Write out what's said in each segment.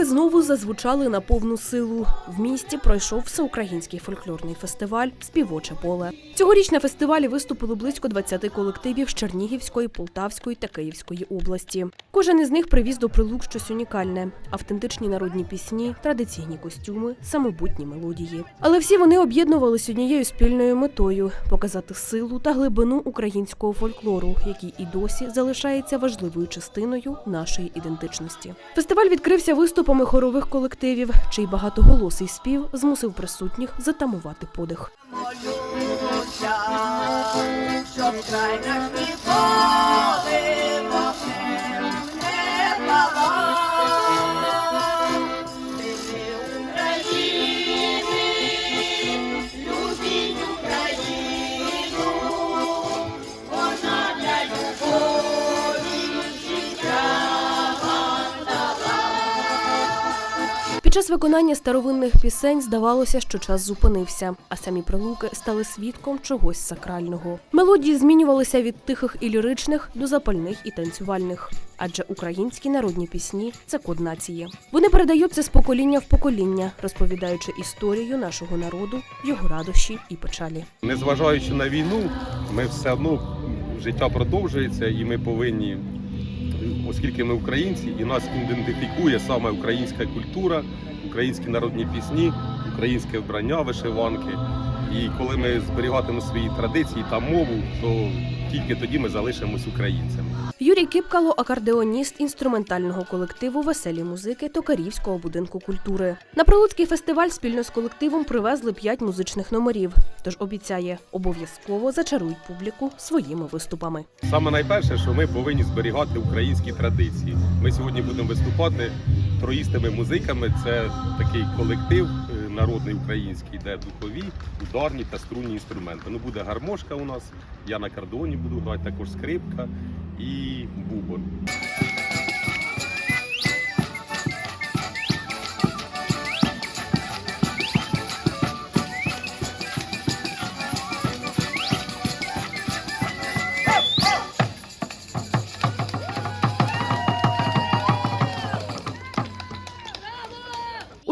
Прилуки знову зазвучали на повну силу. В місті пройшов всеукраїнський фольклорний фестиваль Співоче поле. Цьогоріч на фестивалі виступило близько 20 колективів з Чернігівської, Полтавської та Київської області. Кожен із них привіз до прилук щось унікальне: автентичні народні пісні, традиційні костюми, самобутні мелодії. Але всі вони об'єднувалися однією спільною метою показати силу та глибину українського фольклору, який і досі залишається важливою частиною нашої ідентичності. Фестиваль відкрився виступами хорових колективів, чий багатоголосий спів змусив присутніх затамувати подих. молюся, щоб край наш ніколи вогнем не палав. Під час виконання старовинних пісень здавалося, що час зупинився, а самі прилуки стали свідком чогось сакрального. Мелодії змінювалися від тихих і ліричних до запальних і танцювальних. Адже українські народні пісні це код нації. Вони передаються з покоління в покоління, розповідаючи історію нашого народу, його радощі і печалі. Незважаючи на війну, ми все одно життя продовжується, і ми повинні, оскільки ми українці, і нас ідентифікує саме українська культура, українські народні пісні, українське вбрання, вишиванки. І коли ми зберігатимемо свої традиції та мову, то тільки тоді ми залишимось українцями. Юрій Кипкало, акордеоніст інструментального колективу Веселі музики Токарівського будинку культури. На Прилуцький фестиваль спільно з колективом привезли п'ять музичних номерів. Тож обіцяє, обов'язково зачарують публіку своїми виступами. Саме найперше, що ми повинні зберігати українські традиції. Ми сьогодні будемо виступати троїстими музиками. Це такий колектив народний український, де духові, ударні та струнні інструменти. Ну буде гармошка у нас. Я на кордоні буду грати, також скрипка і бубон.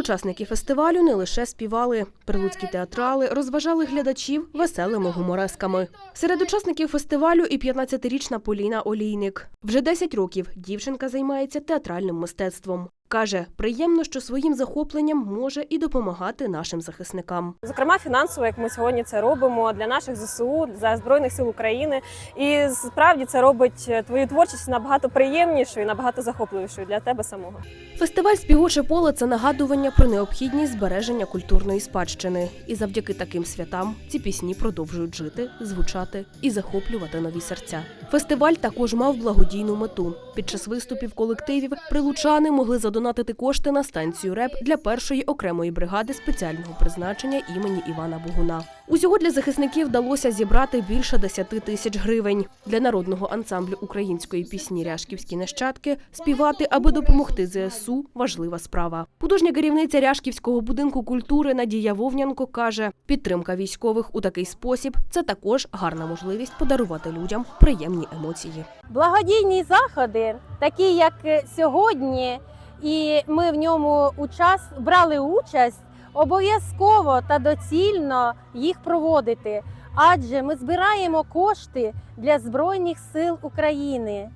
Учасники фестивалю не лише співали. Прилуцькі театрали розважали глядачів веселими гуморесками. Серед учасників фестивалю і 15-річна Поліна Олійник. Вже 10 років дівчинка займається театральним мистецтвом. Каже, приємно, що своїм захопленням може і допомагати нашим захисникам. Зокрема, фінансово, як ми сьогодні це робимо для наших ЗСУ, для збройних сил України. І справді це робить е, твою творчість набагато приємнішою, набагато захопливішою для тебе самого. Фестиваль Співоче поле це нагадування про необхідність збереження культурної спадщини. І завдяки таким святам ці пісні продовжують жити, звучати і захоплювати нові серця. Фестиваль також мав благодійну мету. Під час виступів колективів прилучани могли задонатити кошти на станцію РЕП для першої окремої бригади спеціального призначення імені Івана Богуна. Усього для захисників вдалося зібрати більше 10 тисяч гривень. Для народного ансамблю української пісні Ряшківські нащадки співати, аби допомогти ЗСУ важлива справа. Художня керівниця Ряшківського будинку культури Надія Вовнянко каже, підтримка військових у такий спосіб це також гарна можливість подарувати людям приємні емоції. Благодійні заходи, такі як сьогодні, і ми в ньому учас... брали участь, обов'язково та доцільно їх проводити, адже ми збираємо кошти для Збройних сил України,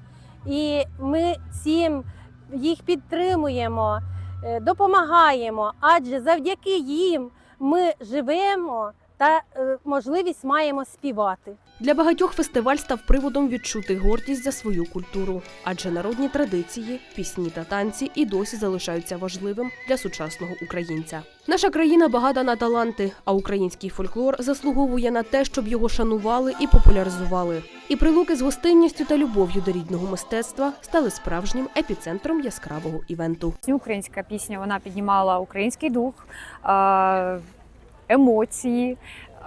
і ми цим їх підтримуємо, е, допомагаємо, адже завдяки їм ми живемо та е, можливість маємо співати. Для багатьох фестиваль став приводом відчути гордість за свою культуру, адже народні традиції, пісні та танці і досі залишаються важливим для сучасного українця. Наша країна багата на таланти, а український фольклор заслуговує на те, щоб його шанували і популяризували. І прилуки з гостинністю та любов'ю до рідного мистецтва стали справжнім епіцентром яскравого івенту. Українська пісня вона піднімала український дух, емоції.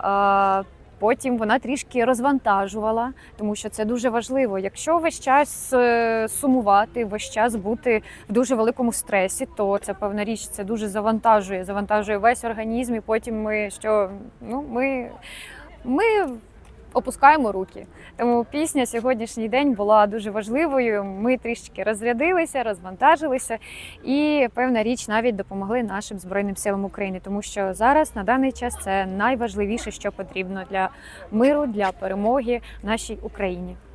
е, Потім вона трішки розвантажувала, тому що це дуже важливо. Якщо весь час е, сумувати, весь час бути в дуже великому стресі, то це певна річ, це дуже завантажує, завантажує весь організм. І потім ми що ну ми, ми опускаємо руки. Тому пісня сьогоднішній день була дуже важливою. Ми трішки розрядилися, розвантажилися і певна річ навіть допомогли нашим збройним силам України, тому що зараз на даний час це найважливіше, що потрібно для миру, для перемоги нашій Україні.